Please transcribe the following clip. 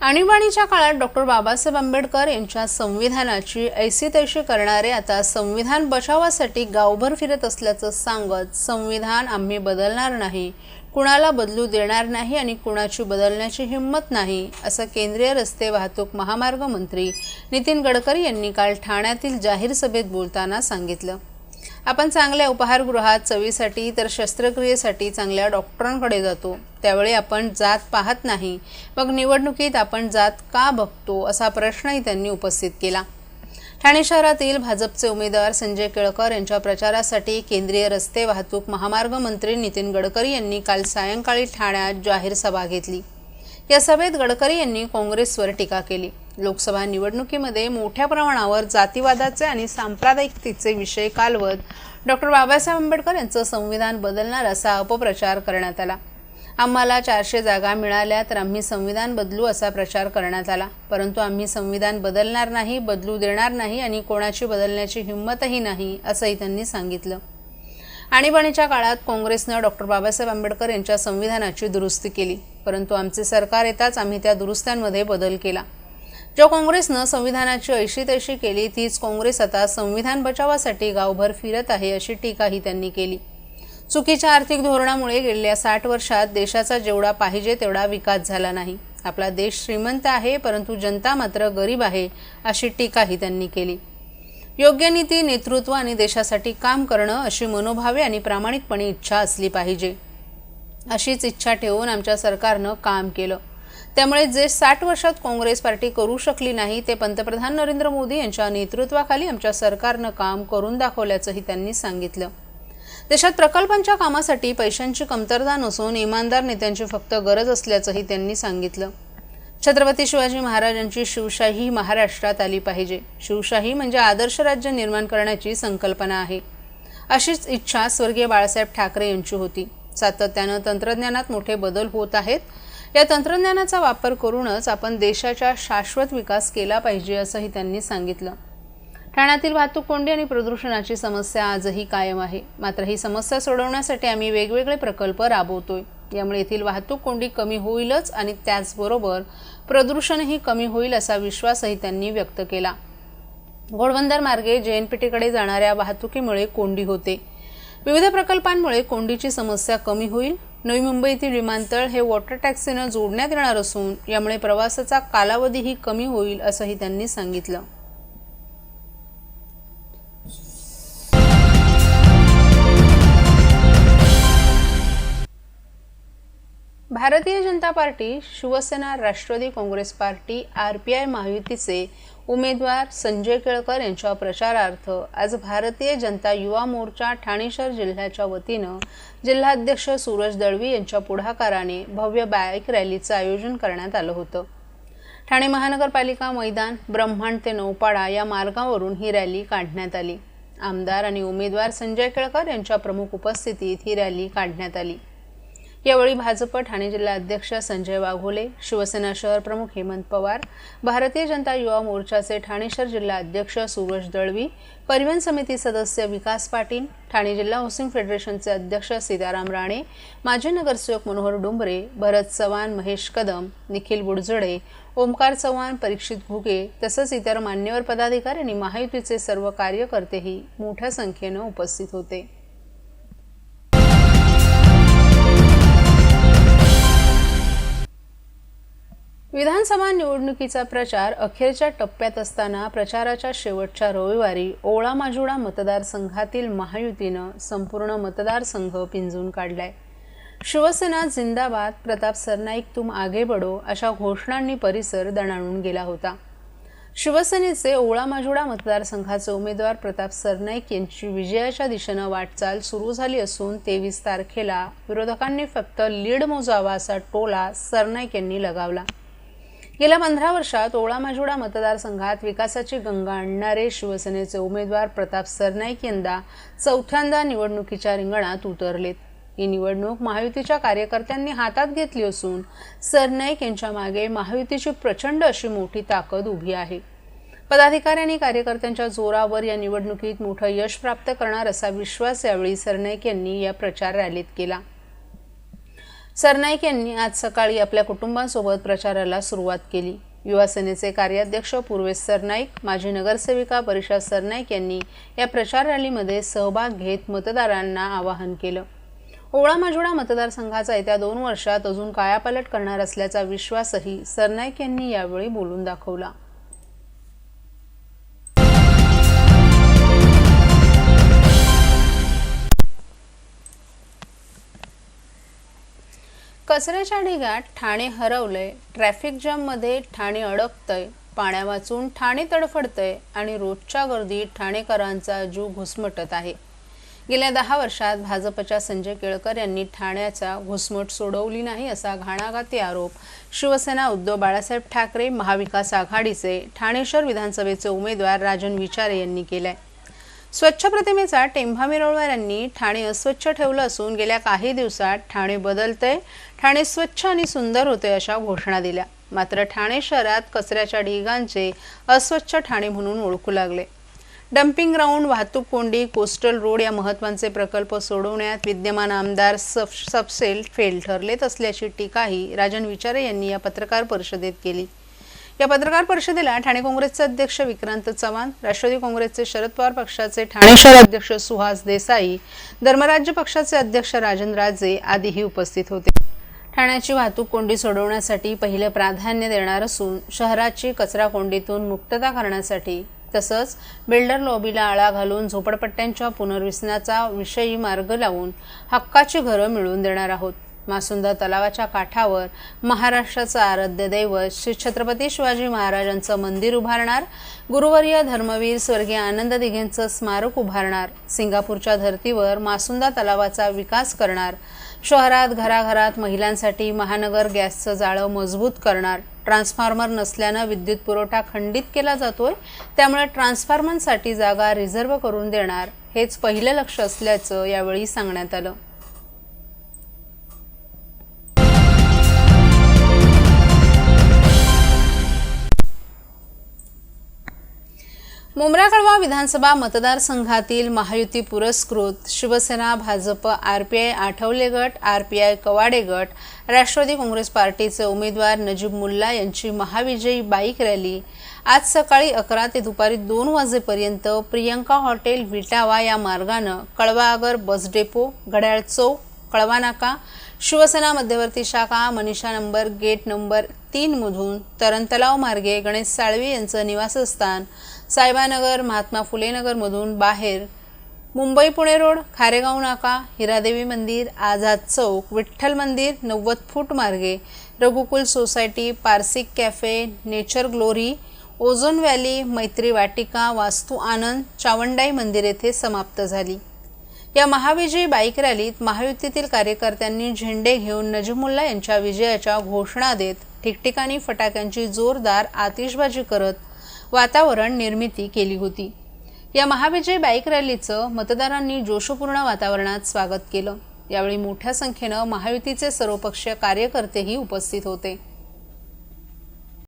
आणीबाणीच्या काळात डॉक्टर बाबासाहेब आंबेडकर यांच्या संविधानाची ऐशी तैशी करणारे आता संविधान बचावासाठी गावभर फिरत असल्याचं सांगत संविधान आम्ही बदलणार नाही. कुणाला बदलू देणार नाही आणि कुणाची बदलण्याची हिंमत नाही असं केंद्रीय रस्ते वाहतूक महामार्ग मंत्री नितीन गडकरी यांनी काल ठाण्यातील जाहीर सभेत बोलताना सांगितलं. आपण चांगल्या उपहारगृहात चवीसाठी तर शस्त्रक्रियेसाठी चांगल्या डॉक्टरांकडे जातो. त्यावेळी आपण जात पाहत नाही. मग निवडणुकीत आपण जात का बघतो असा प्रश्नही त्यांनी उपस्थित केला. ठाणे शहरातील भाजपचे उमेदवार संजय केळकर यांच्या प्रचारासाठी केंद्रीय रस्ते वाहतूक महामार्ग मंत्री नितीन गडकरी यांनी काल सायंकाळी ठाण्यात जाहीर सभा घेतली. या सभेत गडकरी यांनी काँग्रेसवर टीका केली. लोकसभा निवडणुकीमध्ये मोठ्या प्रमाणावर जातीवादाचे आणि सांप्रदायिकतेचे विषय कालवत डॉक्टर बाबासाहेब आंबेडकर यांचं संविधान बदलणार असा अपप्रचार करण्यात आला. आम्हाला चारशे जागा मिळाल्या तर आम्ही संविधान बदलू असा प्रचार करण्यात आला. परंतु आम्ही संविधान बदलणार नाही बदलू देणार नाही आणि कोणाची बदलण्याची हिंमतही नाही असंही त्यांनी सांगितलं. आणीबाणीच्या काळात काँग्रेसनं डॉक्टर बाबासाहेब आंबेडकर यांच्या संविधानाची दुरुस्ती केली. परंतु आमचे सरकार येताच आम्ही त्या दुरुस्त्यांमध्ये बदल केला. ज्या काँग्रेसनं संविधानाची ऐशी तैशी केली तीच काँग्रेस आता संविधान बचावासाठी गावभर फिरत आहे अशी टीकाही त्यांनी केली. चुकीच्या आर्थिक धोरणामुळे गेल्या साठ वर्षात देशाचा जेवढा पाहिजे तेवढा विकास झाला नाही. आपला देश श्रीमंत आहे परंतु जनता मात्र गरीब आहे अशी टीकाही त्यांनी केली. योग्य नीती नेतृत्व आणि देशासाठी काम करणं अशी मनोभावे आणि प्रामाणिकपणे इच्छा असली पाहिजे. अशीच इच्छा ठेवून आमच्या सरकारनं काम केलं. त्यामुळे जे साठ वर्षात काँग्रेस पार्टी करू शकली नाही ते पंतप्रधान नरेंद्र मोदी यांच्या नेतृत्वाखाली आमच्या सरकारनं काम करून दाखवल्याचंही त्यांनी सांगितलं. देशात प्रकल्पांच्या कामासाठी पैशांची कमतरता नसून इमानदार नेत्यांची फक्त गरज असल्याचंही त्यांनी सांगितलं. छत्रपती शिवाजी महाराजांची शिवशाही महाराष्ट्रात आली पाहिजे. शिवशाही म्हणजे आदर्श राज्य निर्माण करण्याची संकल्पना आहे. अशीच इच्छा स्वर्गीय बाळासाहेब ठाकरे यांची होती. सातत्यानं तंत्रज्ञानात मोठे बदल होत आहेत. या तंत्रज्ञानाचा वापर करूनच आपण देशाचा शाश्वत विकास केला पाहिजे असंही त्यांनी सांगितलं. ठाण्यातील वाहतूक कोंडी आणि प्रदूषणाची समस्या आजही कायम आहे. मात्र ही समस्या सोडवण्यासाठी आम्ही वेगवेगळे प्रकल्प राबवतोय. यामुळे येथील वाहतूक कोंडी कमी होईलच आणि त्याचबरोबर प्रदूषणही कमी होईल असा विश्वासही त्यांनी व्यक्त केला. घोडबंदर मार्गे जे एन पी टीकडे जाणाऱ्या वाहतुकीमुळे कोंडी होते. विविध प्रकल्पांमुळे कोंडीची समस्या कमी होईल नवी मुंबईतील विमानतळ हे वॉटर टॅक्सीनं जोडण्यात येणार असून यामुळे प्रवासाचा कालावधीही कमी होईल असंही त्यांनी सांगितलं. Janata party Shiv Sena Rashtravadi Congress party R P I महायुतीचे उमेदवार संजय केळकर यांच्या प्रचारार्थ आज भारतीय जनता युवा मोर्चा ठाणे शहर जिल्ह्याच्या वतीनं जिल्हाध्यक्ष सूरज दळवी यांच्या पुढाकाराने भव्य बाईक रॅलीचं आयोजन करण्यात आलं होतं. ठाणे महानगरपालिका मैदान ब्रह्मांड ते नौपाडा या मार्गावरून ही रॅली काढण्यात आली. आमदार आणि उमेदवार संजय केळकर यांच्या प्रमुख उपस्थितीत ही रॅली काढण्यात आली. यावेळी भाजप ठाणे जिल्हा अध्यक्ष संजय वाघोले शिवसेना शहर प्रमुख हेमंत पवार भारतीय जनता युवा मोर्चाचे ठाणे शहर जिल्हा अध्यक्ष सूरज दळवी परिवहन समिती सदस्य विकास पाटील ठाणे जिल्हा हाऊसिंग फेडरेशनचे अध्यक्ष सीताराम राणे माजी नगरसेवक मनोहर डुंबरे भरत चव्हाण महेश कदम निखिल बुडजडे ओमकार चव्हाण परीक्षित घुगे तसंच इतर मान्यवर पदाधिकारी आणि महायुतीचे सर्व कार्यकर्तेही मोठ्या संख्येनं उपस्थित होते. विधानसभा निवडणुकीचा प्रचार अखेरच्या टप्प्यात असताना प्रचाराच्या शेवटच्या रविवारी ओळा माजुळा मतदारसंघातील महायुतीनं संपूर्ण मतदारसंघ पिंजून काढलाय. शिवसेना जिंदाबाद प्रताप सरनाईक तुम आगे बडो अशा घोषणांनी परिसर दणाणून गेला होता. शिवसेनेचे ओळा माजुळा मतदारसंघाचे उमेदवार प्रताप सरनाईक यांची विजयाच्या दिशेनं वाटचाल सुरू झाली असून तेवीस तारखेला विरोधकांनी फक्त लीड मोजावा असा टोला सरनाईक यांनी लगावला. गेल्या पंधरा वर्षात ओळा माजुडा मतदारसंघात विकासाची गंगा आणणारे शिवसेनेचे उमेदवार प्रताप सरनाईक यंदा चौथ्यांदा निवडणुकीच्या रिंगणात उतरलेत. ही निवडणूक महायुतीच्या कार्यकर्त्यांनी हातात घेतली असून सरनाईक यांच्या मागे महायुतीची प्रचंड अशी मोठी ताकद उभी आहे. पदाधिकारी आणि कार्यकर्त्यांच्या जोरावर या निवडणुकीत मोठं यश प्राप्त करणार असा विश्वास यावेळी सरनाईक यांनी या प्रचार रॅलीत केला. सरनाईक यांनी आज सकाळी आपल्या कुटुंबांसोबत प्रचाराला सुरुवात केली. युवासेनेचे कार्याध्यक्ष पूर्वेश सरनाईक माजी नगरसेविका परिषद सरनाईक यांनी या प्रचार रॅलीमध्ये सहभाग घेत मतदारांना आवाहन केलं. ओळा माजुडा मतदारसंघाचा येत्या दोन वर्षात अजून कायापालट करणार असल्याचा विश्वासही सरनाईक यांनी यावेळी बोलून दाखवला. कचऱ्याच्या ढिगात ठाणे हरवलंय. ट्रॅफिक जाममध्ये ठाणे अडकतंय. पाण्या वाचून ठाणे तडफडतंय आणि रोजच्या गर्दीत ठाणेकरांचा जीव घुसमटत आहे. गेल्या दहा वर्षात भाजपच्या संजय केळकर यांनी ठाण्याचा घुसमट सोडवली नाही असा घाणाघाती आरोप शिवसेना उद्धव बाळासाहेब ठाकरे महाविकास आघाडीचे ठाणेश्वर विधानसभेचे उमेदवार राजन विचारे यांनी केलाय. स्वच्छ प्रतिमेचा टेंभा मिरवणाऱ्यांनी ठाणे अस्वच्छ ठेवलं असून गेल्या काही दिवसात ठाणे बदलतंय. ठाणे स्वच्छ आणि सुंदर होते अशा घोषणा दिल्या. मात्र ठाणे शहरात कचऱ्याच्या ढिगांचे अस्वच्छ ठाणे म्हणून ओळखू लागले. डम्पिंग ग्राउंड वाहतूक कोंडी कोस्टल रोड या महत्त्वाचे प्रकल्प सोडवण्यात विद्यमान आमदार सबसेल फेल ठरलेत असल्याची टीकाही राजन विचारे यांनी या पत्रकार परिषदेत केली. या पत्रकार परिषदेला ठाणे काँग्रेसचे अध्यक्ष विक्रांत चव्हाण राष्ट्रवादी काँग्रेसचे शरद पवार पक्षाचे ठाणे शहर अध्यक्ष सुहास देसाई धर्मराज्य पक्षाचे अध्यक्ष राजन राजे आदीही उपस्थित होते. ठाण्याची वाहतूक कोंडी सोडवण्यासाठी पहिले प्राधान्य देणार असून शहराची कचरा कोंडीतून मुक्तता करण्यासाठी तसंच बिल्डर लॉबीला आळा घालून झोपडपट्ट्यांच्या पुनर्विसनाचा विषयी मार्ग लावून हक्काची घरं मिळवून देणार आहोत. मासुंदा तलावाच्या काठावर महाराष्ट्राचं आराध्य दैवत श्री छत्रपती शिवाजी महाराजांचं मंदिर उभारणार गुरुवर्य धर्मवीर स्वर्गीय आनंद दिघेंचं स्मारक उभारणार सिंगापूरच्या धर्तीवर मासुंदा तलावाचा विकास करणार शहरात घराघरात महिलांसाठी महानगर गॅसचं जाळं मजबूत करणार ट्रान्सफॉर्मर नसल्यानं विद्युत पुरवठा खंडित केला जातोय त्यामुळे ट्रान्सफॉर्मरसाठी जागा रिझर्व्ह करून देणार हेच पहिलं लक्ष असल्याचं यावेळी सांगण्यात आलं. मुंब्रा कळवा विधानसभा मतदारसंघातील महायुती पुरस्कृत Shiv Sena Bhajap R P I Athawale गट आर पी आय कवाडे गट राष्ट्रवादी काँग्रेस पार्टीचे उमेदवार नजीब मुल्ला यांची महाविजयी बाईक रॅली. आज सकाळी अकरा ते दुपारी दोन वाजेपर्यंत प्रियंका हॉटेल विटावा या मार्गानं कळवा आगर बस डेपो घड्याळ चौक कळवा नाका शिवसेना मध्यवर्ती शाखा मनीषा नंबर गेट नंबर तीनमधून तरणतलाव मार्गे गणेश साळवी यांचं निवासस्थान सायबानगर महात्मा फुले नगरमधून बाहेर मुंबई पुणे रोड खारेगाव नाका हिरादेवी मंदिर आझाद चौक विठ्ठल मंदिर नव्वद फूट मार्गे Raghukul society Parsik cafe nature glory ozone valley Maitri Vatika Vastu आनंद चावंडाई मंदिर येथे समाप्त झाली. या महाविजयी बाईक रॅलीत महायुतीतील कार्यकर्त्यांनी झेंडे घेऊन नजीमुल्ला यांच्या विजयाच्या घोषणा देत ठिकठिकाणी फटाक्यांची जोरदार आतिषबाजी करत वातावरण निर्मिती केली होती. या महाविजय बाईक रॅलीचं मतदारांनी जोशपूर्ण वातावरणात स्वागत केलं. यावेळी मोठ्या संख्येनं महायुतीचे सर्वपक्षीय कार्यकर्तेही उपस्थित होते.